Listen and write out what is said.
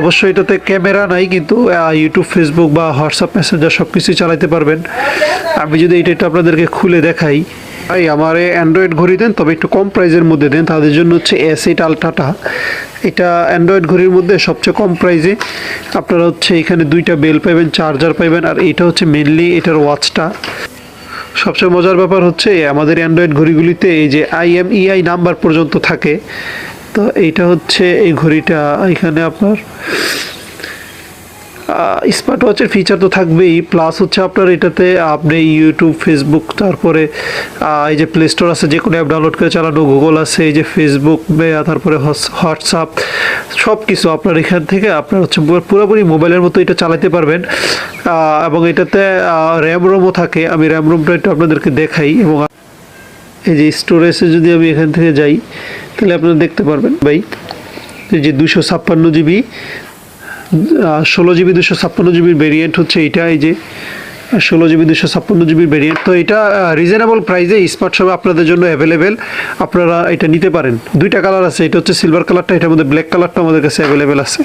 অবশ্যই এটাতে ক্যামেরা নাই, কিন্তু ইউটিউব ফেসবুক বা হোয়াটসঅ্যাপ মেসেঞ্জার সব কিছুই চালাতে পারবেন। আমি যদি এটা একটু আপনাদেরকে খুলে দেখাই ভাই আমার অ্যান্ড্রয়েড ঘড়ি দেন, তবে একটু কম প্রাইজের মধ্যে দেন, তাদের জন্য হচ্ছে এস এইট আলট্রাটা এটা অ্যান্ড্রয়েড ঘড়ির মধ্যে সবচেয়ে কম প্রাইজে আপনারা হচ্ছে এখানে দুইটা বেল পাবেন চার্জার পাবেন আর এটা হচ্ছে মেনলি এটার ওয়াচটা সবচেয়ে মজার ব্যাপার হচ্ছে আমাদের অ্যান্ড্রয়েড ঘড়িগুলিতে এই যে আইএমইআই নাম্বার পর্যন্ত থাকে তো এইটা হচ্ছে এই ঘড়িটা, এখানে আপনার স্মার্ট ওয়াচের ফিচার তো থাকবেই প্লাস হচ্ছে আপনার এটাতে আপনি ইউটিউব ফেসবুক তারপরে এই যে প্লে স্টোর আছে যে কোনো অ্যাপ ডাউনলোড করে চালানো গুগল আছে, এই যে ফেসবুক তারপরে হোয়াটসঅ্যাপ সব কিছু আপনার এখান থেকে আপনার হচ্ছে পুরোপুরি মোবাইলের মতো এটা চালাতে পারবেন। এবং এটাতে র্যাম রোমও থাকে, আমি র্যাম রোমটা একটু আপনাদেরকে দেখাই, এবং এই যে স্টোরেজে যদি আমি এখান থেকে যাই, তাহলে আপনারা দেখতে পারবেন, ভাই, এই যে দুশো ছাপ্পান্ন জিবি ষোলো জিবি দুশো ছাপ্পান্ন জিবির ভেরিয়েন্ট হচ্ছে এইটা, এই যে ষোলো জিবি দুশো ছাপ্পান্ন জিবির ভেরিয়েন্ট তো এটা রিজনেবল প্রাইসে স্মার্ট শপে আপনাদের জন্য অ্যাভেলেবেল আপনারা এটা নিতে পারেন। দুইটা কালার আছে, এটা হচ্ছে সিলভার কালারটা এটার মধ্যে ব্ল্যাক কালারটা আমাদের কাছে অ্যাভেলেবেল আছে।